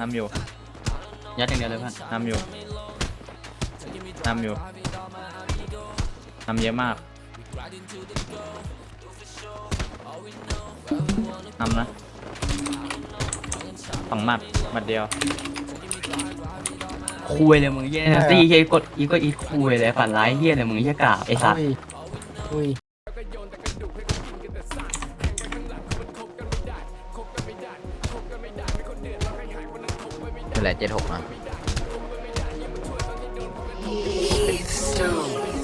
นำอยู่ยัดอย่างเดียวเลยเพื่อนนำอยู่นำอยู่นำเยอะมากนำนะสองหมัดหมัดเดียวคุยเลยมึงเหี้ยตีเฮียกดอีก็อีคุยเลยฝันร้ายเฮียเลยมึงเฮียกาบไอ้สัตว์อุ้ย นั่นแหละเจ็ดหกนะ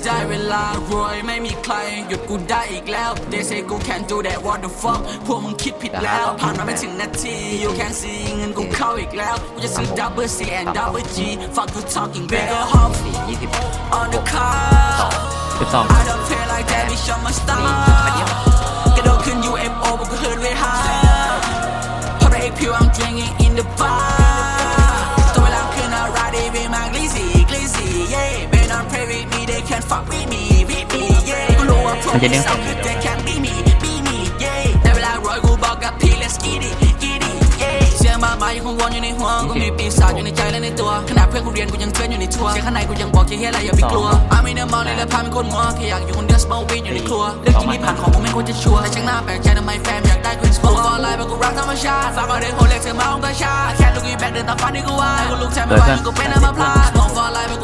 ได้เวลารวยไม่มีใคร หยุดกูได้อีกแล้ว They say กู can do that what the fuck พวกมึงคิดผิดแล้ว ผ่านมาไม่ถึงนาที you can see เงินกูเข้าอีกแล้ว กูจะซื้อ double C and double G fuck you talking bigger home สี่ยี่สิบ on the car สิบสอง I don't feel like that bitch I'm a star กระโดดขึ้น UFO พวกกูเฮิร์ดเวหา มันจะเด้งสอ they can't be me be me yeah ได้เวลารวยกูบอกกับพี่ let's get it get it yeah เสียงมายังคงวนอยู่ในหัวกูมีปีศาจอยู่ในใจและในตัวขนาดเพื่อนกูเรียนกูยังเทรนอยู่ในทัวร์เสียข้างในกูยังบอกเฮียอะไรอย่าไปกลัว I'm in the morning และพาเป็นคนมัวแค่อยากอยู่คนเดียว smoke weed อยู่ในครัวเรื่องจริงที่ผ่านของกูไม่ควรจะชัวร์แต่ช่างหน้าแปลกใจทำไมแฟนอยากได้กู smoke for life เพราะกูรักธรรมชาติฝากเอาเด็กโหเล็กเธอมาองกระชาแค่ลูกอีแบกเดินตามฝันที่กูว่ากูลุกแทนไม่ไหวกูเป็นอัมพาต ก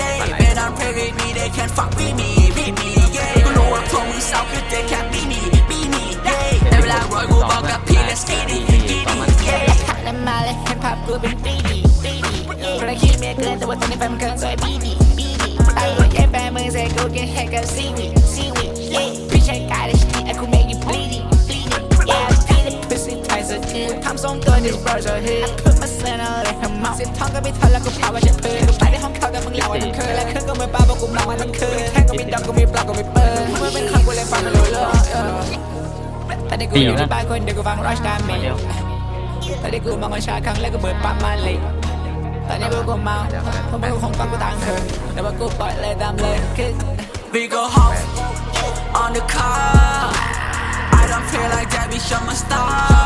yeah Man on pray with me they can't fuck with me with me yeah กูรู้ว่าพวกมึงสาวคือ they can't be me be me yeah ได้เวลารวยกูบอกกับพี่ let's get it get it yeah และมาเลยให้ภาพกูเป็นปีดีปีดีเพราะคิดเมียเกินแต่ว่าตอนนี้แฟนมันเกินสวยปีดีปีดีไอ้แย่แฟนมึงใส่กูกินแฮกกับซีวีซีวีเย่พี่ชายกายและชีไอ้กู make you bleeding bleeding yeah feel it pussy tight so deep ทำทรงตัว this bro so hit I put my son on it ให้เมาสิบทองก็ไม่ทันแล้วกูพาว่าจะเปิดกูไปในห้องเขาแต่มึงเล่าว่าทั้งคืนและคืนก็ไม่ป้าบอกกูมาวันทั้งคืนแค่งก็มีดอกก็มีปลาก็มีเปิดมึงเป็นคำกูเลยฟังไม่รู้เรื่องแต่ในกูอยู่ที่บ้านคนเดียวกูฟัง rush down มาเดียวตอนนี้กูมองคนชาครั้งแรกก็เบิดปั๊มมาเลยตอนนี้กูก็เมาเพราะมึงคงฟังกูต่างเธอแต่ว่ากูปล่อยเลยตามเลยคือ We go home on the car. I don't feel like that bitch, I'm a star.